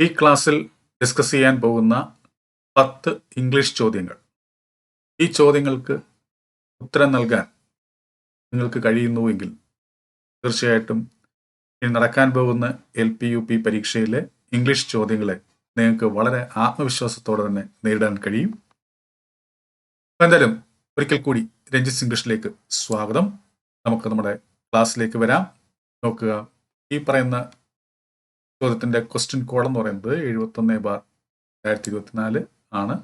ഈ ക്ലാസ്സിൽ ഡിസ്കസ് ചെയ്യാൻ പോകുന്ന പത്ത് ഇംഗ്ലീഷ് ചോദ്യങ്ങൾ. ഈ ചോദ്യങ്ങൾക്ക് ഉത്തരം നൽകാൻ നിങ്ങൾക്ക് കഴിയുന്നുവെങ്കിൽ തീർച്ചയായിട്ടും ഇനി നടക്കാൻ പോകുന്ന എൽ പി യു പി പരീക്ഷയിലെ ഇംഗ്ലീഷ് ചോദ്യങ്ങളെ നിങ്ങൾക്ക് വളരെ ആത്മവിശ്വാസത്തോടെ തന്നെ നേരിടാൻ കഴിയും. എന്തായാലും ഒരിക്കൽ കൂടി രഞ്ജിത് ഇംഗ്ലീഷിലേക്ക് സ്വാഗതം. നമുക്ക് നമ്മുടെ ക്ലാസ്സിലേക്ക് വരാം. നോക്കുക ഈ പറയുന്ന ചോദ്യത്തിന്റെ ക്വസ്റ്റ്യൻ കോഡ് എന്ന് പറയുന്നത് എഴുപത്തൊന്ന് ബാർ രണ്ടായിരത്തി ഇരുപത്തിനാല് ആണ്.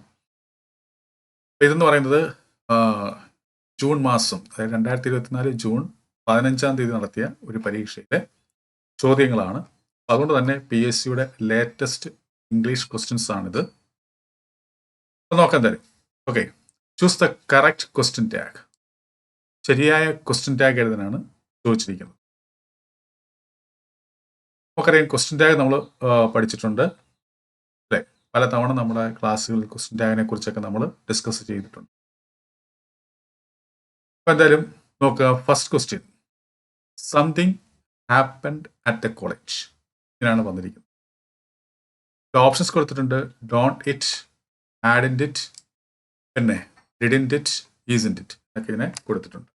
ഇതെന്ന് പറയുന്നത് ജൂൺ മാസം അതായത് രണ്ടായിരത്തി ഇരുപത്തിനാല് ജൂൺ പതിനഞ്ചാം തീയതി നടത്തിയ ഒരു പരീക്ഷയിലെ ചോദ്യങ്ങളാണ്. അതുകൊണ്ട് തന്നെ പി എസ് സിയുടെ ലേറ്റസ്റ്റ് ഇംഗ്ലീഷ് ക്വസ്റ്റ്യൻസ് ആണിത്. നോക്കാൻ തരും okay choose the correct question tag ശരിയായ ക്വസ്റ്റ്യൻ ടാഗ് എഴുതാനാണ് ചോദിച്ചിരിക്കുന്നത്. നമുക്കറിയാം ക്വസ്റ്റ്യൻ ടാഗ് നമ്മൾ പഠിച്ചിട്ടുണ്ട്. അല്ലേ? പലതവണ നമ്മുടെ ക്ലാസ്സുകളിൽ ക്വസ്റ്റ്യൻ ടാഗിനെ കുറിച്ചൊക്കെ നമ്മൾ ഡിസ്കസ് ചെയ്തിട്ടുണ്ട്. അപ്പൊ എന്തായാലും നോക്കുക first question something happened at a college ഇതിനാണ് വന്നിരിക്കുന്നത്. ഓപ്ഷൻസ് കൊടുത്തിട്ടുണ്ട്. Don't it hadn't it പിന്നെ ഡിഡിൻ ഇറ്റ് ഈസ് ഇറ്റ് ഒക്കെ ഇതിനെ കൊടുത്തിട്ടുണ്ട്.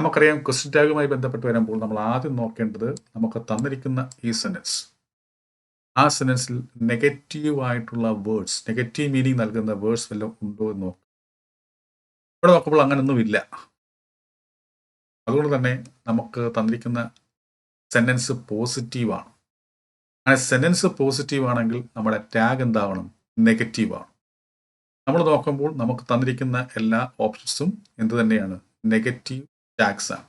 നമുക്കറിയാം ക്വസ്റ്റ്യൻ ടാഗുമായി ബന്ധപ്പെട്ട് വരുമ്പോൾ നമ്മൾ ആദ്യം നോക്കേണ്ടത് നമുക്ക് തന്നിരിക്കുന്ന ഈ സെന്റൻസ് ആ സെന്റൻസിൽ നെഗറ്റീവ് ആയിട്ടുള്ള വേർഡ്സ് നെഗറ്റീവ് മീനിങ് നൽകുന്ന വേർഡ്സ് വല്ലതും ഉണ്ടോ എന്ന് നോക്കും. ഇവിടെ നോക്കുമ്പോൾ അങ്ങനെയൊന്നുമില്ല അതുകൊണ്ട് തന്നെ നമുക്ക് തന്നിരിക്കുന്ന സെന്റൻസ് പോസിറ്റീവാണ് അങ്ങനെ സെന്റൻസ് പോസിറ്റീവ് ആണെങ്കിൽ നമ്മുടെ ടാഗ് എന്താവണം? നെഗറ്റീവാണ് നമ്മൾ നോക്കുമ്പോൾ നമുക്ക് തന്നിരിക്കുന്ന എല്ലാ ഓപ്ഷൻസും എന്ത് തന്നെയാണ് നെഗറ്റീവ് ടാഗ്സ് ആണ്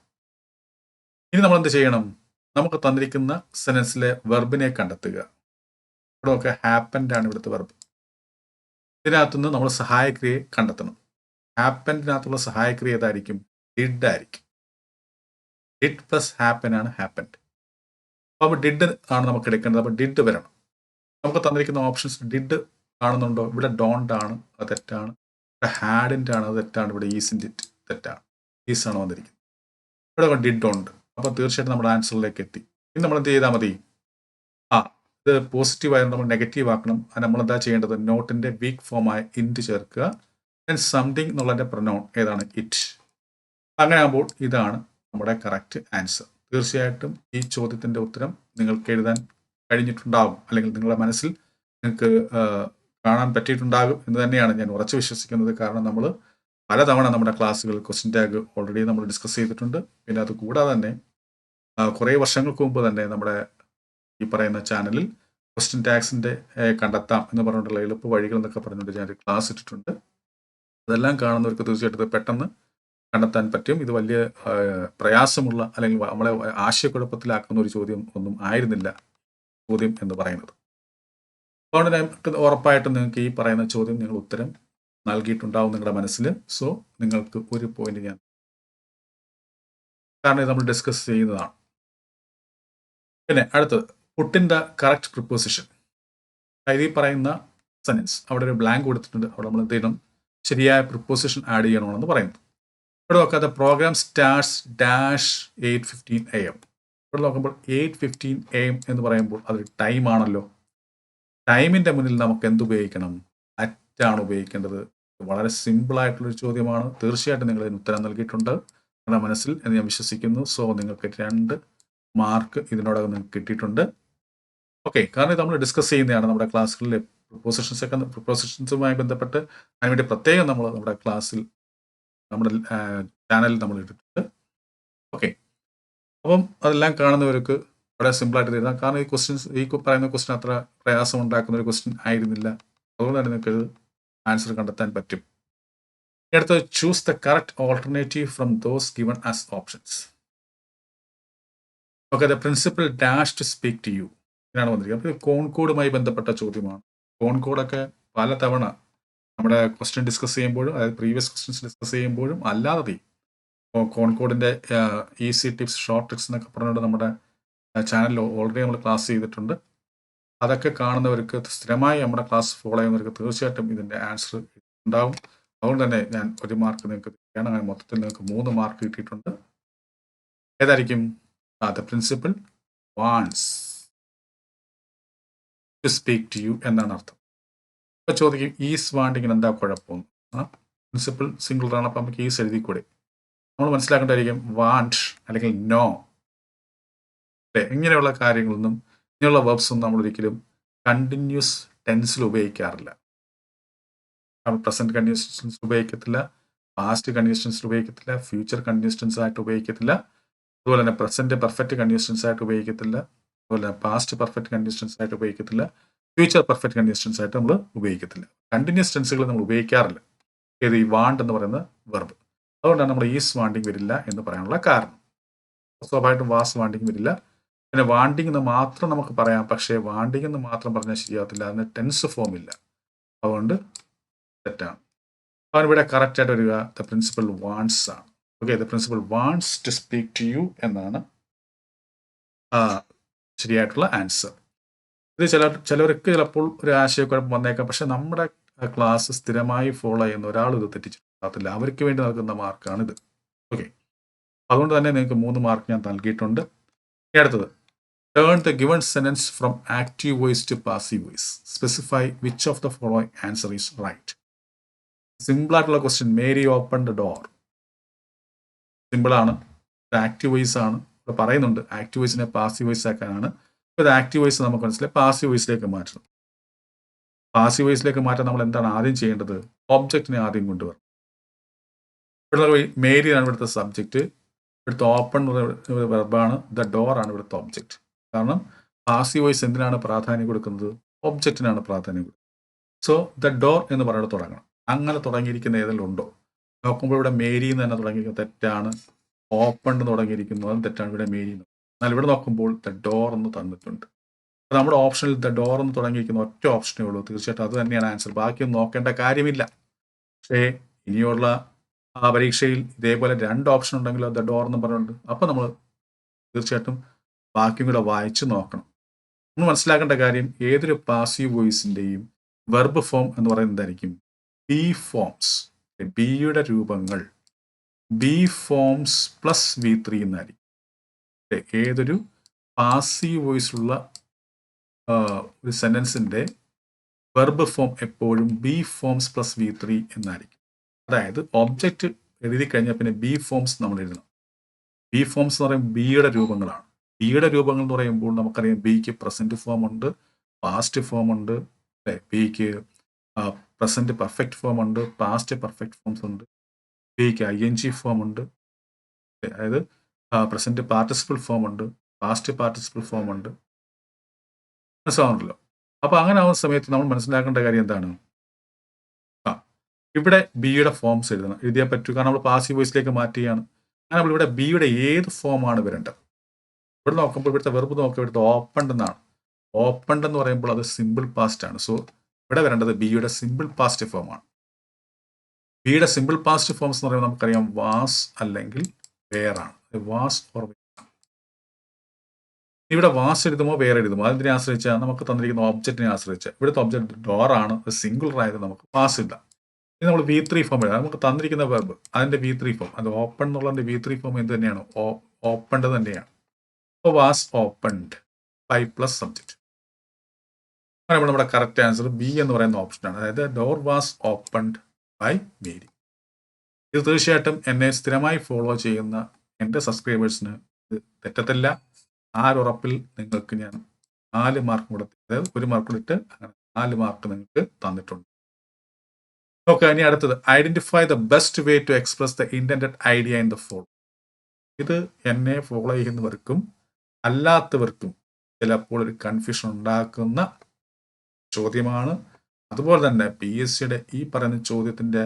ഇനി നമ്മൾ എന്ത് ചെയ്യണം? നമുക്ക് തന്നിരിക്കുന്ന സെനൻസിലെ വെർബിനെ കണ്ടെത്തുക. ഇവിടെ ഒക്കെ ഹാപ്പൻഡ് ആണ് ഇവിടുത്തെ വെർബ് ഇതിനകത്തുനിന്ന് നമ്മൾ സഹായക്രിയയെ കണ്ടെത്തണം. ഹാപ്പൻഡിനകത്തുള്ള സഹായക്രിയ ഏതായിരിക്കും? ഡിഡ് ആയിരിക്കും. ഡിഡ് പ്ലസ് ഹാപ്പൻ ആണ് ഹാപ്പൻഡ് അപ്പോൾ ഡിഡ് ആണ് നമുക്ക് എടുക്കേണ്ടത്. അപ്പോൾ ഡിഡ് വരണം. നമുക്ക് തന്നിരിക്കുന്ന ഓപ്ഷൻസ് ഡിഡ് കാണുന്നുണ്ടോ? ഇവിടെ ഡോണ്ട് ആണ് അത് തെറ്റാണ്. ഇവിടെ ഹാഡിന്റെ ആണ് അത് തെറ്റാണ്. ഇവിടെ ഈസിന്റെ തെറ്റാണ്. ഈസ് ആണ് വന്നിരിക്കുന്നത്. ഇവിടെ ഡിഡ് ഉണ്ട് അപ്പോൾ തീർച്ചയായിട്ടും നമ്മുടെ ആൻസറിലേക്ക് എത്തി. ഇനി നമ്മൾ എന്ത് ചെയ്താൽ മതി? ആ ഇത് പോസിറ്റീവ് നമ്മൾ നെഗറ്റീവ് ആക്കണം. അത് നമ്മൾ എന്താ ചെയ്യേണ്ടത് നോട്ടിന്റെ വീക്ക് ഫോമായ ഇന്റ് ചേർക്കുക. ആൻഡ് സംതിങ് എന്നുള്ളതിന്റെ പ്രൊനൗൺ ഏതാണ്? ഇറ്റ് അങ്ങനെ ആകുമ്പോൾ ഇതാണ് നമ്മുടെ കറക്റ്റ് ആൻസർ തീർച്ചയായിട്ടും ഈ ചോദ്യത്തിന്റെ ഉത്തരം നിങ്ങൾക്ക് എഴുതാൻ കഴിഞ്ഞിട്ടുണ്ടാകും അല്ലെങ്കിൽ നിങ്ങളുടെ മനസ്സിൽ നിങ്ങൾക്ക് കാണാൻ പറ്റിയിട്ടുണ്ടാകും എന്ന് തന്നെയാണ് ഞാൻ ഉറച്ചു വിശ്വസിക്കുന്നത്. കാരണം നമ്മൾ പലതവണ നമ്മുടെ ക്ലാസ്സുകൾ ക്വസ്റ്റ്യൻ ടാഗ് ഓൾറെഡി നമ്മൾ ഡിസ്കസ് ചെയ്തിട്ടുണ്ട്. പിന്നെ അത് കൂടാതെ തന്നെ കുറേ വർഷങ്ങൾക്ക് മുമ്പ് തന്നെ നമ്മുടെ ഈ പറയുന്ന ചാനലിൽ ക്വസ്റ്റ്യൻ ടാഗ്സിന്റെ കണ്ടെത്താം എന്ന് പറഞ്ഞിട്ടുള്ള എളുപ്പ വഴികൾ എന്നൊക്കെ പറഞ്ഞുകൊണ്ട് ഞാൻ ക്ലാസ് ഇട്ടിട്ടുണ്ട്. അതെല്ലാം കാണുന്നവർക്ക് തീർച്ചയായിട്ടും പെട്ടെന്ന് കണ്ടെത്താൻ പറ്റും. ഇത് വലിയ പ്രയാസമുള്ള അല്ലെങ്കിൽ നമ്മളെ ആശയക്കുഴപ്പത്തിലാക്കുന്ന ഒരു ചോദ്യം ഒന്നും ആയിരുന്നില്ല ചോദ്യം എന്ന് പറയുന്നത്. അതുകൊണ്ട് ഞാൻ ഉറപ്പായിട്ടും നിങ്ങൾക്ക് ഈ പറയുന്ന ചോദ്യം നിങ്ങൾ ഉത്തരം നൽകിയിട്ടുണ്ടാവും നിങ്ങളുടെ മനസ്സിൽ. സോ നിങ്ങൾക്ക് ഒരു പോയിന്റ് ഞാൻ കാരണം നമ്മൾ ഡിസ്കസ് ചെയ്യുന്നതാണ്. പിന്നെ അടുത്തത് പുട്ടിന്റെ കറക്റ്റ് പ്രിപ്പോസിഷൻ അതായത് ഈ പറയുന്ന സെന്റൻസ് അവിടെ ഒരു ബ്ലാങ്ക് കൊടുത്തിട്ടുണ്ട്. അവിടെ നമ്മൾ എന്ത് ചെയ്യണം? ശരിയായ പ്രിപ്പോസിഷൻ ആഡ് ചെയ്യണമെന്ന് പറയുന്നു. ഇവിടെ നോക്കാതെ program starts dash eight fifteen A M ഇവിടെ നോക്കുമ്പോൾ എയ്റ്റ് ഫിഫ്റ്റീൻ എ എം എന്ന് പറയുമ്പോൾ അതൊരു ടൈം ആണല്ലോ. ടൈമിന്റെ മുന്നിൽ നമുക്ക് എന്ത് അറ്റാണ് ഉപയോഗിക്കേണ്ടത്. വളരെ സിമ്പിൾ ആയിട്ടുള്ളൊരു ചോദ്യമാണ്. തീർച്ചയായിട്ടും നിങ്ങൾ ഇതിന് ഉത്തരം നൽകിയിട്ടുണ്ട്. നിങ്ങളുടെ മനസ്സിൽ എന്ന് ഞാൻ വിശ്വസിക്കുന്നു. സോ നിങ്ങൾക്ക് രണ്ട് മാർക്ക് ഇതിനോടകം നിങ്ങൾക്ക് കിട്ടിയിട്ടുണ്ട്. ഓക്കെ കാരണം നമ്മൾ ഡിസ്കസ് ചെയ്യുന്നതാണ് നമ്മുടെ ക്ലാസ്സുകളിലെ പ്രൊപ്പോസിഷൻസ് ഒക്കെ പ്രൊപ്പോസിഷൻസുമായി ബന്ധപ്പെട്ട് അതിനുവേണ്ടി പ്രത്യേകം നമ്മൾ നമ്മുടെ ക്ലാസ്സിൽ നമ്മുടെ ചാനലിൽ നമ്മൾ ഇട്ടിട്ടുണ്ട്. ഓക്കെ അപ്പം അതെല്ലാം കാണുന്നവർക്ക് വളരെ സിമ്പിളായിട്ട് തരുന്ന കാരണം ഈ ക്വസ്റ്റ്യൻസ് ഈ പറയുന്ന ക്വസ്റ്റ്യൻ അത്ര പ്രയാസം ഉണ്ടാക്കുന്ന ഒരു ക്വസ്റ്റ്യൻ ആയിരുന്നില്ല. അതുകൊണ്ട് തന്നെ നിങ്ങൾക്ക് ആൻസർ കണ്ടെത്താൻ പറ്റും. അടുത്തത് choose the correct alternative from those given as options okay the principal dash to speak to you ഇതിനാണ് വന്നിരിക്കുന്നത്. അപ്പോൾ കോൺകോഡുമായി ബന്ധപ്പെട്ട ചോദ്യമാണ്. കോൺകോഡൊക്കെ പല തവണ നമ്മുടെ ക്വസ്റ്റ്യൻ ഡിസ്കസ് ചെയ്യുമ്പോഴും അതായത് പ്രീവിയസ് ക്വസ്റ്റ്യൻസ് ഡിസ്കസ് ചെയ്യുമ്പോഴും അല്ലാതെ കോൺകോഡിന്റെ ഈസി ടിപ്സ് ഷോർട്ട് ടിപ്സ് എന്നൊക്കെ പറഞ്ഞുകൊണ്ട് നമ്മുടെ ചാനലിൽ ഓൾറെഡി നമ്മൾ ക്ലാസ് ചെയ്തിട്ടുണ്ട്. അതൊക്കെ കാണുന്നവർക്ക് സ്ഥിരമായി നമ്മുടെ ക്ലാസ് ഫോളോ ചെയ്യുന്നവർക്ക് തീർച്ചയായിട്ടും ഇതിന്റെ ആൻസർ ഉണ്ടാവും. അതുകൊണ്ട് തന്നെ ഞാൻ ഒരു മാർക്ക് നിങ്ങൾക്ക് തരികയാണ്. അങ്ങനെ മൊത്തത്തിൽ നിങ്ങൾക്ക് മൂന്ന് മാർക്ക് കിട്ടിയിട്ടുണ്ട്. ഏതായിരിക്കും? The principal wants to speak to you എന്നാണ് അർത്ഥം. അപ്പോൾ ചോദിക്കും ഈസ് വാണ്ടിങ്ങിന് എന്താ കുഴപ്പം? ആ പ്രിൻസിപ്പൽ സിംഗിൾ ആണ്. അപ്പം നമുക്ക് ഈസ് എഴുതി കൂടെ നമ്മൾ മനസ്സിലാക്കേണ്ടതായിരിക്കും വാണ്ട് അല്ലെങ്കിൽ നോ അല്ലേ? ഇങ്ങനെയുള്ള കാര്യങ്ങളൊന്നും ഇങ്ങനെയുള്ള വേർബ്സ് ഒന്നും നമ്മൾ ഒരിക്കലും കണ്ടിന്യൂസ് ടെൻസിൽ ഉപയോഗിക്കാറില്ല. നമ്മൾ പ്രസന്റ് കണ്ടിന്യൂസ് ഉപയോഗിക്കത്തില്ല പാസ്റ്റ് കണ്ടിന്യൂസ് ഉപയോഗിക്കത്തില്ല ഫ്യൂച്ചർ കണ്ടിന്യൂസ് ആയിട്ട് ഉപയോഗിക്കത്തില്ല അതുപോലെ തന്നെ പ്രസന്റ് പെർഫെക്റ്റ് കണ്ടിന്യൂസ് ആയിട്ട് ഉപയോഗിക്കത്തില്ല അതുപോലെ തന്നെ പാസ്റ്റ് പെർഫെക്റ്റ് കണ്ടിന്യൂസ് ആയിട്ട് ഉപയോഗിക്കത്തില്ല ഫ്യൂച്ചർ പെർഫെക്റ്റ് കണ്ടിന്യൂസ് ആയിട്ട് നമ്മൾ ഉപയോഗിക്കത്തില്ല. കണ്ടിന്യൂസ് ടെൻസുകൾ നമ്മൾ ഉപയോഗിക്കാറില്ല. ഏത് ഈ വാണ്ട് എന്ന് പറയുന്ന വെർബ് അതുകൊണ്ടാണ് നമ്മൾ ഈസ് വാണ്ടിങ് വരില്ല എന്ന് പറയാനുള്ള കാരണം. സ്വാഭാവികമായിട്ടും വാസ് വാണ്ടിങ് വരില്ല. പിന്നെ വാണ്ടിങ് എന്ന് മാത്രം നമുക്ക് പറയാം. പക്ഷേ വാണ്ടിങ് എന്ന് മാത്രം പറഞ്ഞാൽ ശരിയാകത്തില്ല അതിന് ടെൻസ് ഫോം ഇല്ല. അതുകൊണ്ട് തെറ്റാണ്. അവൻ ഇവിടെ കറക്റ്റ് ആയിട്ട് വരിക. ദ പ്രിൻസിപ്പൽ വാൺസ് ആണ്. Okay the principal wants to speak to you എന്നാണ് ശരിയായിട്ടുള്ള ആൻസർ ഇത് ചില ചിലവർക്ക് ചിലപ്പോൾ ഒരു ആശയക്കുഴപ്പം വന്നേക്കാം. പക്ഷെ നമ്മുടെ ക്ലാസ് സ്ഥിരമായി ഫോളോ ചെയ്യുന്ന ഒരാൾ ഇത് തെറ്റിച്ചിട്ടില്ല അവർക്ക് വേണ്ടി നൽകുന്ന മാർക്കാണ് ഇത് ഓക്കെ അതുകൊണ്ട് തന്നെ നിങ്ങൾക്ക് മൂന്ന് മാർക്ക് ഞാൻ നൽകിയിട്ടുണ്ട്. അടുത്തത്. Turn the given sentence from active voice to passive voice. Specify which of the following answer is right. Simple ആയിട്ടുള്ള question Mary open the door സിമ്പിളാണ് ആക്റ്റീവ് വോയിസ് ആണ്. ഇവിടെ പറയുന്നുണ്ട്. ആക്റ്റീവ് വോയിസിനെ പാസീവ് വോയിസ് ആക്കാനാണ്. ഇപ്പോൾ ഇത് ആക്റ്റീവ് വോയിസ് നമുക്ക് മനസ്സിലായി. പാസീവ് വോയിസിലേക്ക് മാറ്റണം. പാസീവ് വോയിസിലേക്ക് മാറ്റാൻ നമ്മൾ എന്താണ് ആദ്യം ചെയ്യേണ്ടത്? ഒബ്ജക്റ്റിനെ ആദ്യം കൊണ്ടുവരണം. ഇവിടെ മേരിയാണ് ഇവിടുത്തെ സബ്ജക്റ്റ് ഇവിടുത്തെ ഓപ്പൺ വെർബാണ് ദ ഡോർ ആണ്. ഇവിടുത്തെ ഒബ്ജക്റ്റ് കാരണം പാസീവ് വോയിസ് എന്തിനാണ് പ്രാധാന്യം കൊടുക്കുന്നത്? ഒബ്ജക്റ്റിനാണ് പ്രാധാന്യം കൊടുക്കുന്നത്. സോ ദ ഡോർ എന്ന് പറയുന്നത് തുടങ്ങണം. അങ്ങനെ തുടങ്ങിയിരിക്കുന്ന ഏതെങ്കിലും ഉണ്ടോ? നോക്കുമ്പോൾ ഇവിടെ മേരി എന്ന് തന്നെ തുടങ്ങിയിരിക്കുന്നത് തെറ്റാണ്. ഓപ്പൺ എന്ന് അതും തെറ്റാണ്. ഇവിടെ മേരി എന്ന് എന്നാൽ ഇവിടെ നോക്കുമ്പോൾ ദ ഡോർ എന്ന് തന്നിട്ടുണ്ട്. നമ്മുടെ ഓപ്ഷനിൽ ദ ഡോർ എന്ന് തുടങ്ങിയിരിക്കുന്ന ഒറ്റ ഓപ്ഷനേ ഉള്ളൂ. തീർച്ചയായിട്ടും അത് തന്നെയാണ് ആൻസർ ബാക്കിയൊന്നും നോക്കേണ്ട കാര്യമില്ല. പക്ഷേ ഇനിയുള്ള ആ പരീക്ഷയിൽ ഇതേപോലെ രണ്ട് ഓപ്ഷൻ ഉണ്ടെങ്കിലും ദ ഡോർ എന്ന് പറഞ്ഞുകൊണ്ട്. അപ്പോൾ നമ്മൾ തീർച്ചയായിട്ടും ബാക്കിയും കൂടെ വായിച്ചു നോക്കണം. നമ്മൾ മനസ്സിലാക്കേണ്ട കാര്യം ഏതൊരു പാസീവ് വോയിസിന്റെയും വെർബ് ഫോം എന്ന് പറയുന്നത് എന്തായിരിക്കും? ബി ഫോംസ് ബിയുടെ രൂപങ്ങൾ. Be forms plus V three എന്നായിരിക്കും. ഏതൊരു പാസീവ് വോയിസുള്ള ഒരു സെന്റൻസിന്റെ വെർബ് ഫോം എപ്പോഴും be forms plus V three എന്നായിരിക്കും. അതായത് ഒബ്ജക്റ്റ് എഴുതി കഴിഞ്ഞാൽ പിന്നെ ബി ഫോംസ് നമ്മൾ എഴുതണം. ബി ഫോംസ് എന്ന് പറയുമ്പോൾ ബിയുടെ രൂപങ്ങളാണ്. ബിയുടെ രൂപങ്ങൾ എന്ന് പറയുമ്പോൾ നമുക്കറിയാം ബിക്ക് പ്രസന്റ് ഫോം ഉണ്ട് പാസ്റ്റ് ഫോം ഉണ്ട് അല്ലെ? ബിക്ക് പ്രസന്റ് പെർഫെക്റ്റ് ഫോം ഉണ്ട് പാസ്റ്റ് പെർഫെക്റ്റ് ഫോംസ് ഉണ്ട് ബിക്ക് ഐ എൻ ജി ഫോം ഉണ്ട് അതായത് പ്രസന്റ് പാർട്ടിസിപ്പിൾ ഫോം ഉണ്ട് പാസ്റ്റ് പാർട്ടിസിപ്പിൾ ഫോം ഉണ്ട് മനസ്സിലാവുന്നല്ലോ അപ്പൊ അങ്ങനെ ആവുന്ന സമയത്ത് നമ്മൾ മനസ്സിലാക്കേണ്ട കാര്യം എന്താണ്? ആ ഇവിടെ ബിയുടെ ഫോംസ് എഴുതണം എഴുതിയാൽ പറ്റൂ. കാരണം നമ്മൾ പാസീവ് വോയിസിലേക്ക് മാറ്റുകയാണ്. അങ്ങനെ നമ്മൾ ഇവിടെ ബിയുടെ ഏത് ഫോമാണ് വരേണ്ടത്? ഇവിടെ നോക്കുമ്പോൾ ഇവിടുത്തെ വെറുപ്പ് നോക്കുമ്പോൾ ഇവിടുത്തെ ഓപ്പൺഡ് എന്നാണ്. ഓപ്പൺഡ് എന്ന് പറയുമ്പോൾ അത് സിമ്പിൾ പാസ്റ്റ് ആണ്. സോ ഇവിടെ വരേണ്ടത് ബിയുടെ സിമ്പിൾ പാസ്റ്റ് ഫോമാണ് ബിയുടെ സിമ്പിൾ പാസ്റ്റ് ഫോംസ് എന്ന് പറയുമ്പോൾ നമുക്കറിയാം വാസ് അല്ലെങ്കിൽ വേറാണ് വാസ് ഓർ ഇവിടെ വാസ് എഴുതുമോ വേറെ എഴുതുമോ? അതിനെ ആശ്രയിച്ച? നമുക്ക് തന്നിരിക്കുന്ന ഒബ്ജക്റ്റിനെ ആശ്രയിച്ച്. ഇവിടുത്തെ ഒബ്ജക്റ്റ് ഡോറാണ് സിംഗുലർ ആയത് നമുക്ക് പാസ് ഇല്ല. ഇനി നമ്മൾ വി ത്രീ ഫോം എഴുതാം നമുക്ക് തന്നിരിക്കുന്ന വെബ് അതിന്റെ വി ത്രീ ഫോം അത് ഓപ്പൺ എന്നുള്ളതിന്റെ വി ത്രീ ഫോം എന്ത് തന്നെയാണ്? ഓപ്പൺഡ് തന്നെയാണ്. Was opened by plus subject അങ്ങനെ നമ്മുടെ കറക്റ്റ് ആൻസർ ബി എന്ന് പറയുന്ന ഓപ്ഷനാണ് അതായത് door was opened by Mary ഇത് തീർച്ചയായിട്ടും എന്നെ സ്ഥിരമായി ഫോളോ ചെയ്യുന്ന എന്റെ സബ്സ്ക്രൈബേഴ്സിന് ഇത് തെറ്റത്തില്ല. ആരുറപ്പിൽ നിങ്ങൾക്ക് ഞാൻ നാല് മാർക്ക് കൊടുത്ത് അതായത് ഒരു മാർക്ക് കൊടുത്തിട്ട് അങ്ങനെ നാല് മാർക്ക് നിങ്ങൾക്ക് തന്നിട്ടുണ്ട്. ഓക്കെ ഇനി അടുത്തത്. Identify the best way to express the intend idea in the follow ഇത് എന്നെ ഫോളോ ചെയ്യുന്നവർക്കും അല്ലാത്തവർക്കും ചിലപ്പോൾ ഒരു കൺഫ്യൂഷൻ ഉണ്ടാക്കുന്ന ചോദ്യമാണ്. അതുപോലെ തന്നെ പി എസ് സിയുടെ ഈ പറയുന്ന ചോദ്യത്തിന്റെ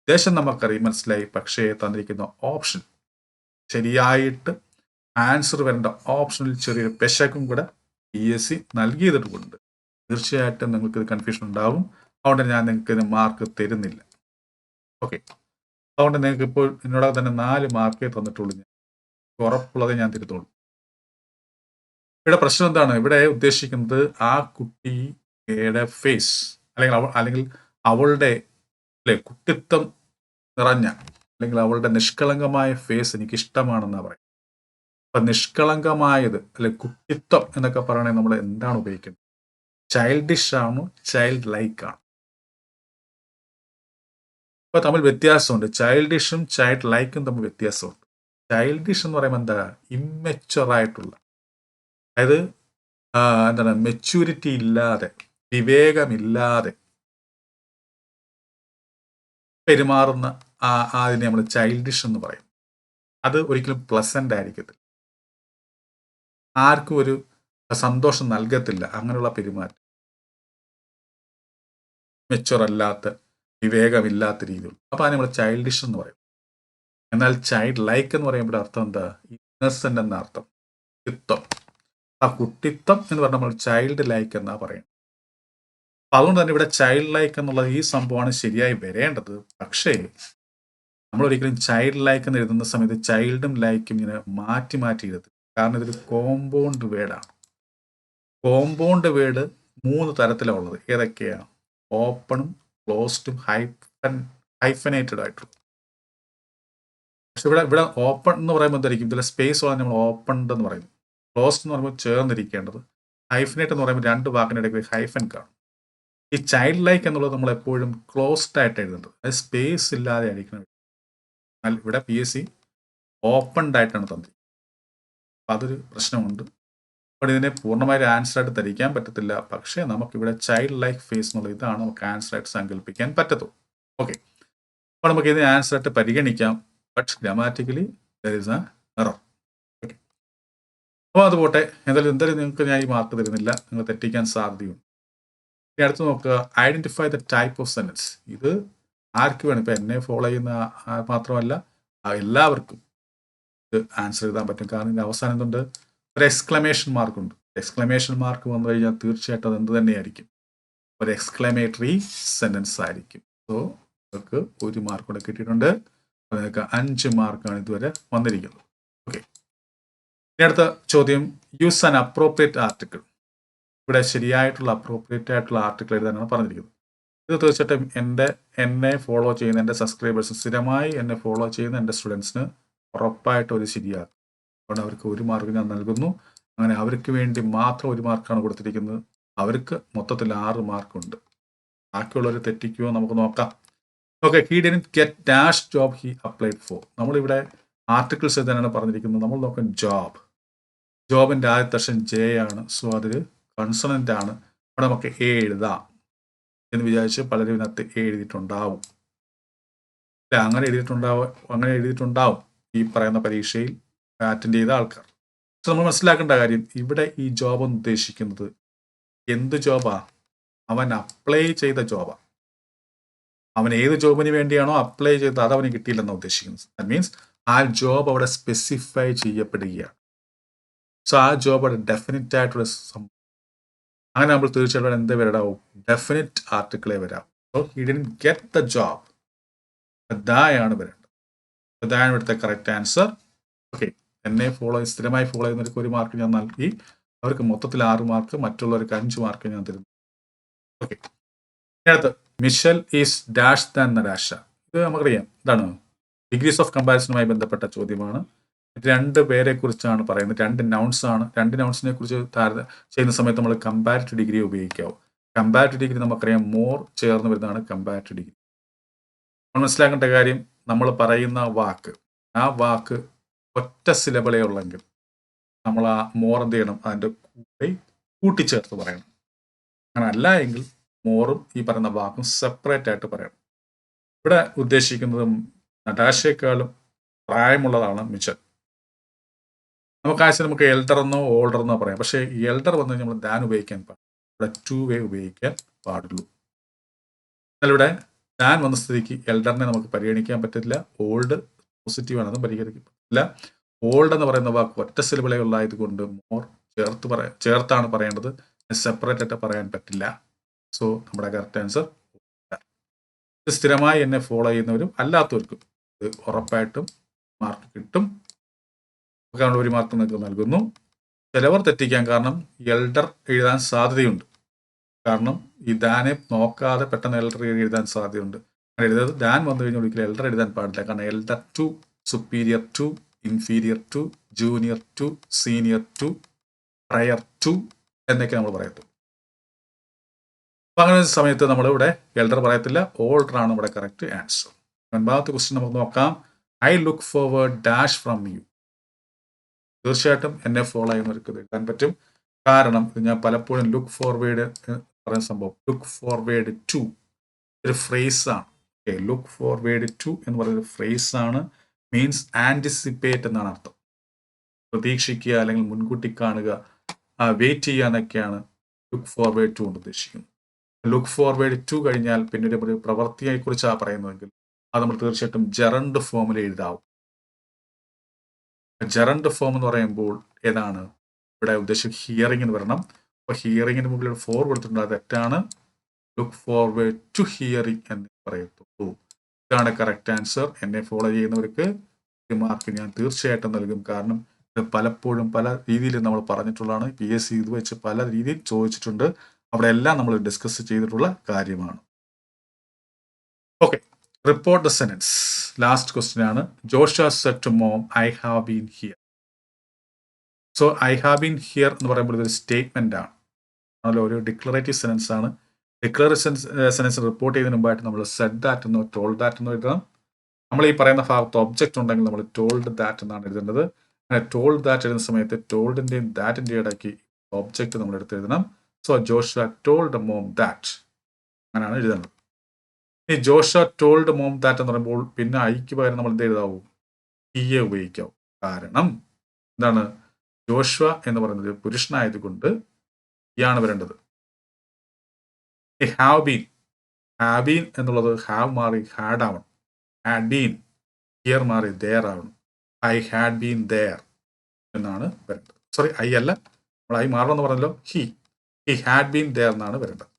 ഉദ്ദേശം നമുക്കറിയാം മനസ്സിലായി? പക്ഷേ തന്നിരിക്കുന്ന ഓപ്ഷൻ ശരിയായിട്ട് ആൻസർ വരേണ്ട ഓപ്ഷനിൽ ചെറിയൊരു പെശക്കും കൂടെ പി എസ് സി നൽകിയതുകൊണ്ട് തീർച്ചയായിട്ടും നിങ്ങൾക്ക് കൺഫ്യൂഷൻ ഉണ്ടാവും. അതുകൊണ്ട് ഞാൻ നിങ്ങൾക്ക് ഇത് മാർക്ക് തരുന്നില്ല. ഓക്കെ അതുകൊണ്ട് നിങ്ങൾക്ക് ഇപ്പോൾ എന്നോട് തന്നെ നാല് മാർക്കേ തന്നിട്ടുള്ളൂ ഞാൻ. ഉറപ്പുള്ളതേ ഞാൻ തരുത്തുള്ളൂ ഇവിടെ പ്രശ്നം എന്താണ്? ഇവിടെ ഉദ്ദേശിക്കുന്നത് ആ കുട്ടിയുടെ ഫേസ് അല്ലെങ്കിൽ അവൾ അല്ലെങ്കിൽ അവളുടെ അല്ലെ കുട്ടിത്വം നിറഞ്ഞ അല്ലെങ്കിൽ അവളുടെ നിഷ്കളങ്കമായ ഫേസ് എനിക്ക് ഇഷ്ടമാണെന്നാണ് പറയുന്നത്. അപ്പൊ നിഷ്കളങ്കമായത് അല്ലെ കുട്ടിത്വം എന്നൊക്കെ പറയണേ നമ്മൾ എന്താണ് ഉപയോഗിക്കുന്നത്? ചൈൽഡിഷ് ആണോ? ചൈൽഡ് ലൈക്ക് ആണ്? ഇപ്പൊ തമ്മിൽ വ്യത്യാസമുണ്ട്. ചൈൽഡിഷും ചൈൽഡ് ലൈക്കും തമ്മിൽ വ്യത്യാസമുണ്ട്. ചൈൽഡിഷ് എന്ന് പറയുമ്പോൾ എന്താ? ഇമ്മച്ചുവർ ആയിട്ടുള്ള അതായത് എന്താണ് മെച്യൂരിറ്റി ഇല്ലാതെ വിവേകമില്ലാതെ പെരുമാറുന്ന ആ അതിനെ നമ്മൾ ചൈൽഡിഷ് എന്ന് പറയും. അത് ഒരിക്കലും പ്ലസന്റ് ആയിരിക്കത്തില്ല. ആർക്കും ഒരു സന്തോഷം നൽകത്തില്ല അങ്ങനെയുള്ള പെരുമാറ്റം. മെച്ചുവർ അല്ലാത്ത വിവേകമില്ലാത്ത രീതിയിൽ. അപ്പം അതിനെ നമ്മൾ ചൈൽഡിഷ് എന്ന് പറയും. എന്നാൽ ചൈൽഡ് ലൈക്ക് എന്ന് പറയുമ്പോൾ അർത്ഥം എന്താ? ഇന്നസെന്റ് എന്ന അർത്ഥം. കുട്ടിത്വം ആ കുട്ടിത്വം എന്ന് പറഞ്ഞാൽ നമ്മൾ ചൈൽഡ് ലൈക്ക് എന്നാ പറയുന്നത് അപ്പൊ അതുകൊണ്ട് തന്നെ ഇവിടെ ചൈൽഡ് ലൈക്ക് എന്നുള്ള ഈ സംഭവമാണ് ശരിയായി വരേണ്ടത്. പക്ഷേ നമ്മൾ ഒരിക്കലും ചൈൽഡ് ലൈക്ക് എന്ന് എഴുതുന്ന സമയത്ത് ചൈൽഡും ലൈക്കും ഇങ്ങനെ മാറ്റി മാറ്റി എഴുതും കാരണം ഇതൊരു കോമ്പൗണ്ട് വേർഡാണ് കോമ്പൗണ്ട് വേർഡ് മൂന്ന് തരത്തിലുള്ളത് ഏതൊക്കെയാണ് ഓപ്പണും ക്ലോസ്ഡും ഹൈഫൻ ഹൈഫനേറ്റഡ് ആയിട്ടുള്ളത്. പക്ഷെ ഇവിടെ ഇവിടെ ഓപ്പൺ എന്ന് പറയുമ്പോൾ എന്തായിരിക്കും? ഇതിലെ സ്പേസ് ഉള്ള നമ്മൾ ഓപ്പൺഡ് എന്ന് പറയുന്നു ക്ലോസ്ഡ് എന്ന് പറയുമ്പോൾ ചേർന്നിരിക്കേണ്ടത് ഹൈഫനേറ്റ് എന്ന് പറയുമ്പോൾ രണ്ട് വാക്കിനിടയ്ക്ക് ഹൈഫൻ കാണും. ഈ ചൈൽഡ് ലൈക്ക് എന്നുള്ളത് നമ്മൾ എപ്പോഴും ക്ലോസ്ഡ് ആയിട്ട് എഴുതുന്നത് അത് സ്പേസ് ഇല്ലാതെ ആയിരിക്കണം. എന്നാൽ ഇവിടെ പി എസ് സി ഓപ്പൺഡ് ആയിട്ടാണ് തന്നത്. അപ്പം അതൊരു പ്രശ്നമുണ്ട്. അപ്പോൾ ഇതിനെ പൂർണമായി ആൻസർ ആയിട്ട് ധരിക്കാൻ പറ്റത്തില്ല. പക്ഷേ നമുക്കിവിടെ ചൈൽഡ് ലൈക്ക് ഫേസ് എന്നുള്ള ഇതാണ് നമുക്ക് ആൻസർ ആയിട്ട് സങ്കല്പിക്കാൻ പറ്റത്തുള്ളൂ. ഓക്കെ അപ്പോൾ നമുക്ക് ഇതിനെ ആൻസർ ആയിട്ട് പരിഗണിക്കാം. But grammatically there is a error അപ്പോൾ അത് പോട്ടെ. എന്തായാലും എന്തായാലും നിങ്ങൾക്ക് ഞാൻ ഈ മാർക്ക് തരുന്നില്ല. നിങ്ങൾ തെറ്റിക്കാൻ സാധ്യതയുണ്ട്. ഇനി അടുത്ത് നോക്കുക. Identify the type of sentence ഇത് ആർക്ക് വേണം? ഇപ്പം എന്നെ ഫോളോ ചെയ്യുന്ന മാത്രമല്ല എല്ലാവർക്കും ഇത് ആൻസർ എഴുതാൻ പറ്റും. കാരണം ഇതിന്റെ അവസാനം എന്തുണ്ട്? ഒരു എക്സ്ക്ലമേഷൻ മാർക്ക് ഉണ്ട്. എക്സ്ക്ലമേഷൻ മാർക്ക് വന്നു കഴിഞ്ഞാൽ തീർച്ചയായിട്ടും അത് എന്ത് തന്നെയായിരിക്കും? ഒരു എക്സ്ക്ലമേറ്ററി സെന്റൻസ് ആയിരിക്കും. സോ നിങ്ങൾക്ക് ഒരു മാർക്ക് കൂടെ കിട്ടിയിട്ടുണ്ട്. നിങ്ങൾക്ക് അഞ്ച് മാർക്കാണ് ഇതുവരെ വന്നിരിക്കുന്നത്. ഓക്കെ ഇനി അടുത്ത ചോദ്യം യൂസ് ആൻ അപ്രോപ്രിയേറ്റ് ആർട്ടിക്കിൾ ഇവിടെ ശരിയായിട്ടുള്ള അപ്രോപ്രിയേറ്റ് ആയിട്ടുള്ള ആർട്ടിക്കിൾ എഴുതാനാണ് പറഞ്ഞിരിക്കുന്നത്. ഇത് തീർച്ചയായിട്ടും എന്റെ എന്നെ ഫോളോ ചെയ്യുന്ന എന്റെ സബ്സ്ക്രൈബേഴ്സ് സ്ഥിരമായി എന്നെ ഫോളോ ചെയ്യുന്ന എന്റെ സ്റ്റുഡൻസിന് ഉറപ്പായിട്ട് ഒരു ശരിയാക്കും. അതുകൊണ്ട് അവർക്ക് ഒരു മാർക്ക് ഞാൻ നൽകുന്നു. അങ്ങനെ അവർക്ക് വേണ്ടി മാത്രം ഒരു മാർക്കാണ് കൊടുത്തിരിക്കുന്നത്. അവർക്ക് മൊത്തത്തിൽ ആറ് മാർക്കുണ്ട് ബാക്കിയുള്ളവർ തെറ്റിക്കുമോ നമുക്ക് നോക്കാം. Okay he didn't get dash job he applied for നമ്മളിവിടെ ആർട്ടിക്കിൾസ് എഴുതാനാണ് പറഞ്ഞിരിക്കുന്നത്. നമ്മൾ നോക്കാം ജോബ് ജോബിന്റെ ആദ്യത്തെ അക്ഷൻ ജെ ആണ്. സോ അതിൽ കൺസണന്റ് ആണ്. അവിടെ നമുക്ക് എ എഴുതാം എന്ന് വിചാരിച്ച് പലരും ഇതിനകത്ത് എ എഴുതിയിട്ടുണ്ടാവും. അല്ല? അങ്ങനെ എഴുതിയിട്ടുണ്ടാവും അങ്ങനെ എഴുതിയിട്ടുണ്ടാവും ഈ പറയുന്ന പരീക്ഷയിൽ അറ്റൻഡ് ചെയ്ത ആൾക്കാർ. പക്ഷെ നമ്മൾ മനസ്സിലാക്കേണ്ട കാര്യം ഇവിടെ ഈ ജോബ് എന്ന് ഉദ്ദേശിക്കുന്നത് എന്ത് ജോബാ അവൻ അപ്ലൈ ചെയ്ത ജോബാ അവൻ ഏത് ജോബിന് വേണ്ടിയാണോ അപ്ലൈ ചെയ്തത് അത് അവന് കിട്ടിയില്ലെന്നാണ് ഉദ്ദേശിക്കുന്നത്. ദാറ്റ് മീൻസ് ആ ജോബ് അവിടെ സ്പെസിഫൈ ചെയ്യപ്പെടുകയാണ്. സോ ആ ജോബ് അവിടെ ഡെഫിനറ്റ് ആയിട്ടുള്ള സംഭവം അങ്ങനെ നമ്മൾ തീർച്ചയായിട്ടും എന്ത് വരടാവും? ഡെഫിനറ്റ് ആർട്ടിക്കിളെ വരാം. So he didn't get the job ദായാണ് വരേണ്ടത്. ദായാണ് ഇവിടുത്തെ കറക്റ്റ് ആൻസർ ഓക്കെ എന്നെ ഫോളോ സ്ഥിരമായി ഫോളോ ചെയ്യുന്നവർക്ക് ഒരു മാർക്ക് ഞാൻ നൽകി. അവർക്ക് മൊത്തത്തിൽ ആറ് മാർക്ക് മറ്റുള്ളവർക്ക് അഞ്ച് മാർക്ക് ഞാൻ തരുന്നു. ഓക്കെ അടുത്ത് മിഷൽ ഈസ് ഡാഷ് ദാൻ നരാശ ഇത് നമുക്കറിയാം. ഇതാണ്. ഡിഗ്രീസ് ഓഫ് കമ്പാരിസണുമായി ബന്ധപ്പെട്ട ചോദ്യമാണ്. രണ്ട് പേരെ കുറിച്ചാണ് പറയുന്നത്. രണ്ട് നൗൺസ് ആണ്. രണ്ട് നൗൺസിനെ കുറിച്ച് താര ചെയ്യുന്ന സമയത്ത് നമ്മൾ കമ്പാരിറ്റീവ് ഡിഗ്രി ഉപയോഗിക്കാവും. കമ്പാരിറ്റീവ് ഡിഗ്രി നമുക്കറിയാം മോർ ചേർന്ന് വരുന്നതാണ് കമ്പാരിറ്റീവ് ഡിഗ്രി നമ്മൾ മനസ്സിലാക്കേണ്ട കാര്യം നമ്മൾ പറയുന്ന വാക്ക്. ആ വാക്ക് ഒറ്റ സിലബിളേ ഉള്ളെങ്കിൽ നമ്മൾ ആ മോർ എന്ത് ചെയ്യണം? അതിന്റെ കൂടെ കൂട്ടിച്ചേർത്ത് പറയണം. അങ്ങനെ അല്ല എങ്കിൽ മോറും ഈ പറയുന്ന വാക്കും സെപ്പറേറ്റ് ആയിട്ട് പറയണം. ഇവിടെ ഉദ്ദേശിക്കുന്നത് നടാശയെക്കാളും പ്രായമുള്ളതാണ് മിച്ചൽ. നമുക്ക് ആവശ്യം നമുക്ക് എൽഡർ എന്നോ ഓൾഡർ എന്നോ പറയാം. പക്ഷേ എൽഡർ വന്നു കഴിഞ്ഞാൽ നമ്മൾ ദാൻ ഉപയോഗിക്കാൻ പാടില്ല ഇവിടെ ടു വേ ഉപയോഗിക്കാൻ പാടുള്ളൂ. എന്നാൽ ഇവിടെ ദാൻ വന്ന സ്ഥിതിക്ക് എൽഡറിനെ നമുക്ക് പരിഗണിക്കാൻ പറ്റില്ല. ഓൾഡ് പോസിറ്റീവ് ആണെന്നും പരിഗണിക്കാൻ പറ്റില്ല. ഓൾഡ് എന്ന് പറയുന്ന വാക്ക് ഒറ്റ സിലബിളേ ഉള്ളതായതുകൊണ്ട് മോർ ചേർത്ത് പറയാ ചേർത്താണ് പറയേണ്ടത്. സെപ്പറേറ്റ് ആയിട്ട് പറയാൻ പറ്റില്ല. സോ നമ്മുടെ കറക്റ്റ് ആൻസർ സ്ഥിരമായി എന്നെ ഫോളോ ചെയ്യുന്നവരും അല്ലാത്തവർക്കും ഇത് ഉറപ്പായിട്ടും മാർക്ക് കിട്ടും. കാരണം ഒരു മാർക്ക് നിങ്ങൾക്ക് നൽകുന്നു. ചിലവർ തെറ്റിക്കാൻ കാരണം എൽഡർ എഴുതാൻ സാധ്യതയുണ്ട്. കാരണം ഈ ദാനെ നോക്കാതെ പെട്ടെന്ന് എൽഡർ എഴുതാൻ സാധ്യതയുണ്ട്. എഴുതാതെ ദാൻ വന്നു കഴിഞ്ഞാൽ ഒരിക്കലും എൽഡർ എഴുതാൻ പാടില്ല. കാരണം elder to superior to inferior to junior to senior to prior to എന്നൊക്കെ നമ്മൾ പറയത്തു അപ്പം അങ്ങനെ സമയത്ത് നമ്മളിവിടെ എൽഡർ പറയത്തില്ല. ഓൾഡർ ആണ് നമ്മുടെ കറക്റ്റ് ആൻസർ. ഒൻപതാമത്തെ ക്വസ്റ്റ്യൻ നമുക്ക് നോക്കാം. I look forward dash from you. തീർച്ചയായിട്ടും എന്നെ ഫോളോ ചെയ്യുന്നവർക്ക് ഇത് പറ്റും. കാരണം ഇത് ഞാൻ പലപ്പോഴും ലുക്ക് ഫോർവേഡ് പറയുന്ന സംഭവം. ലുക്ക് ഫോർവേഡ് ടു ഒരു ഫ്രേസ് ആണ്. ഓക്കെ ലുക്ക് ഫോർവേഡ് ടു എന്ന് പറയുന്ന ഫ്രേസ് ആണ്. മീൻസ് ആന്റിസിപ്പേറ്റ് എന്നാണ് അർത്ഥം. പ്രതീക്ഷിക്കുക അല്ലെങ്കിൽ മുൻകൂട്ടി കാണുക. വെയിറ്റ് ചെയ്യുക എന്നൊക്കെയാണ് ലുക്ക് ഫോർവേഡ് ടു കൊണ്ട് ഉദ്ദേശിക്കുന്നത്. ലുക്ക് ഫോർവേഡ് ടു കഴിഞ്ഞാൽ പിന്നെ ഒരു പ്രവൃത്തിയെ കുറിച്ചാണ് പറയുന്നതെങ്കിൽ അത് നമ്മൾ തീർച്ചയായിട്ടും ജെറണ്ട് ഫോമിൽ എഴുതാവും. ജെറണ്ട് ഫോം എന്ന് പറയുമ്പോൾ ഏതാണ്? ഇവിടെ ഉദ്ദേശിച്ച ഹിയറിംഗ് എന്ന് പറയണം അപ്പോൾ ഹിയറിംഗിന് മുമ്പിൽ ഫോർ കൊടുത്തിട്ടുണ്ട്. അത് തെറ്റാണ്. ലുക്ക് ഫോർവേഡ് ടു ഹിയറിംഗ് എന്ന് പറയത്തുള്ളൂ. ഇതാണ് കറക്റ്റ് ആൻസർ എന്നെ ഫോളോ ചെയ്യുന്നവർക്ക് മാർക്ക് ഞാൻ തീർച്ചയായിട്ടും നൽകും. കാരണം ഇത് പലപ്പോഴും പല രീതിയിൽ നമ്മൾ പറഞ്ഞിട്ടുള്ളതാണ്. പി എസ് സി ഇത് വെച്ച് പല രീതിയിൽ ചോദിച്ചിട്ടുണ്ട്. അവിടെ എല്ലാം നമ്മൾ ഡിസ്കസ് ചെയ്തിട്ടുള്ള കാര്യമാണ്. Okay report the sentence last question ആണ്. Joshua said mom I have been here so I have been here എന്ന് പറയുമ്പോൾ ഇതൊരു സ്റ്റേറ്റ്മെന്റ് ആണ്. ആണല്ലോ ഒരു ഡിക്ലറേറ്റീവ് സെനൻസ് ആണ്. ഡിക്ലറേഷൻ സെനൻസ് റിപ്പോർട്ട് ചെയ്തതിന് മുമ്പായിട്ട് നമ്മൾ സെഡ് ദാറ്റ് എന്നോ ടോൾ ദാറ്റ് എന്നോ എഴുതണം. നമ്മൾ ഈ പറയുന്ന ഭാഗത്ത് ഒബ്ജക്റ്റ് ഉണ്ടെങ്കിൽ നമ്മൾ ടോൾഡ് ദാറ്റ് എന്നാണ് എഴുതേണ്ടത്. അങ്ങനെ ടോൾഡ് ദാറ്റ് എഴുതുന്ന സമയത്ത് ടോൾഡിന്റെയും ദാറ്റിന്റെയും ഇടയ്ക്ക് ഒബ്ജക്റ്റ് നമ്മൾ എടുത്ത് എഴുതണം. So Joshua told mom that അങ്ങനെയാണ് എഴുതേണ്ടത്. ഈ ജോഷ ടോൾഡ് മോം ദാറ്റ് എന്ന് പറയുമ്പോൾ പിന്നെ ഐക്ക് പകരം നമ്മൾ എന്ത് എഴുതാവൂ എ ഉപയോഗിക്കാവും കാരണം എന്താണ്? ജോഷ്വ എന്ന് പറയുന്നത് പുരുഷനായതുകൊണ്ട് ഇയാണ് വരേണ്ടത്. ഹാവ് ബീൻ ഹാവ് ബീൻ എന്നുള്ളത് ഹാവ് മാറി ഹാഡ് ആവണം. ഹാഡ് ബീൻ ഹിയർ മാറി ദേർ ആവണം. ഐ ഹാഡ് ബീൻ ദയർ എന്നാണ് വരേണ്ടത്. സോറി ഐ അല്ല. നമ്മൾ ഐ മാറണം എന്ന് പറഞ്ഞല്ലോ. He he had been there എന്നാണ് വരേണ്ടത്.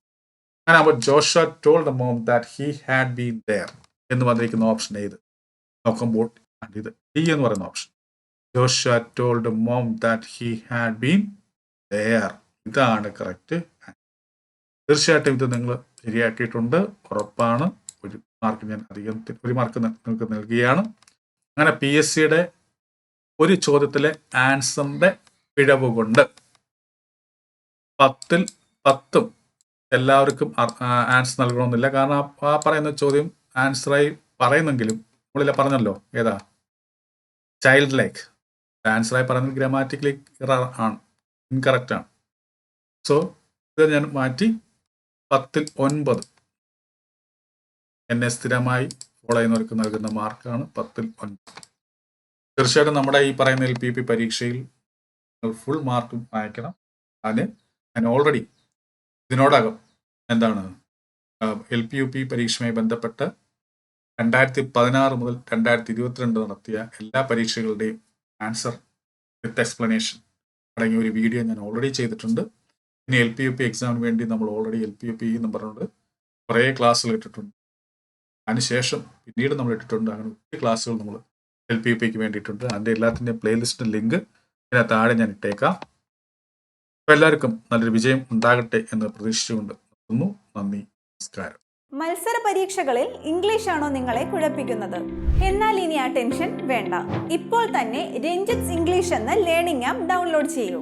അങ്ങനെ ആകുമ്പോൾ Joshua told mom that he had been there എന്ന് വന്നിരിക്കുന്ന ഓപ്ഷൻ ഏത്? നോക്കുമ്പോൾ ഇത്. ഡി എന്ന് പറയുന്ന option Joshua told mom that he had been there ഇതാണ് കറക്റ്റ് തീർച്ചയായിട്ടും ഇത് നിങ്ങൾ ശരിയാക്കിയിട്ടുണ്ട്. ഉറപ്പാണ്. ഒരു മാർക്ക് ഞാൻ അധികം ഒരു മാർക്ക് നിങ്ങൾക്ക് നൽകുകയാണ്. അങ്ങനെ പി എസ് സിയുടെ ഒരു ചോദ്യത്തിലെ ആൻസറിന്റെ പിഴവ് കൊണ്ട് പത്തിൽ പത്തും എല്ലാവർക്കും ആൻസർ നൽകണമെന്നില്ല. കാരണം ആ പറയുന്ന ചോദ്യം ആൻസറായി പറയുന്നെങ്കിലും നമ്മളില്ല പറഞ്ഞല്ലോ. ഏതാ? ചൈൽഡ് ലൈക്ക് ആൻസറായി പറയുന്നത് ഗ്രാമാറ്റിക്കലി ആണ്. ഇൻകറക്റ്റ് ആണ്. സോ ഇത് ഞാൻ മാറ്റി പത്തിൽ ഒൻപത്. എന്നെ സ്ഥിരമായി ഫോളോ ചെയ്യുന്നവർക്ക് നൽകുന്ന മാർക്കാണ് പത്തിൽ ഒൻപത്. തീർച്ചയായിട്ടും നമ്മുടെ ഈ പറയുന്ന എൽ പി പി പരീക്ഷയിൽ ഫുൾ മാർക്ക് വാങ്ങിക്കണം അതിന് ഞാൻ ഓൾറെഡി ഇതിനോടകം എന്താണ്? എൽ പി യു പി പരീക്ഷയുമായി ബന്ധപ്പെട്ട് രണ്ടായിരത്തി പതിനാറ് മുതൽ രണ്ടായിരത്തി ഇരുപത്തിരണ്ട് നടത്തിയ എല്ലാ പരീക്ഷകളുടെയും ആൻസർ വിത്ത് എക്സ്പ്ലനേഷൻ അടങ്ങിയ ഒരു വീഡിയോ ഞാൻ ഓൾറെഡി ചെയ്തിട്ടുണ്ട്. ഇനി എൽ പി യു പി എക്സാമിന് വേണ്ടി നമ്മൾ already L P U P എന്ന് പറഞ്ഞുകൊണ്ട് കുറേ ക്ലാസ്സുകൾ ഇട്ടിട്ടുണ്ട്. അതിനുശേഷം പിന്നീട് നമ്മൾ ഇട്ടിട്ടുണ്ട് അങ്ങനെ ഒത്തിരി ക്ലാസ്സുകൾ നമ്മൾ എൽ പി യു പിക്ക് വേണ്ടിയിട്ടുണ്ട്. അതിന്റെ എല്ലാത്തിന്റെയും പ്ലേലിസ്റ്റിന്റെ ലിങ്ക് ഇതിനെ താഴെ ഞാൻ ഇട്ടേക്കാം. എല്ലാവർക്കും നല്ലൊരു വിജയം ഉണ്ടാകട്ടെ എന്ന് പ്രതീക്ഷിച്ചുകൊണ്ട് നിർത്തുന്നു. നന്ദി നമസ്കാരം. മത്സര പരീക്ഷകളിൽ ഇംഗ്ലീഷ് ആണോ നിങ്ങളെ കുഴപ്പിക്കുന്നത്? എന്നാൽ ഇനി ആ ടെൻഷൻ വേണ്ട. ഇപ്പോൾ തന്നെ രഞ്ജിത്സ് ഇംഗ്ലീഷ് എന്ന ലേണിംഗ് ആപ്പ് ഡൗൺലോഡ് ചെയ്യൂ.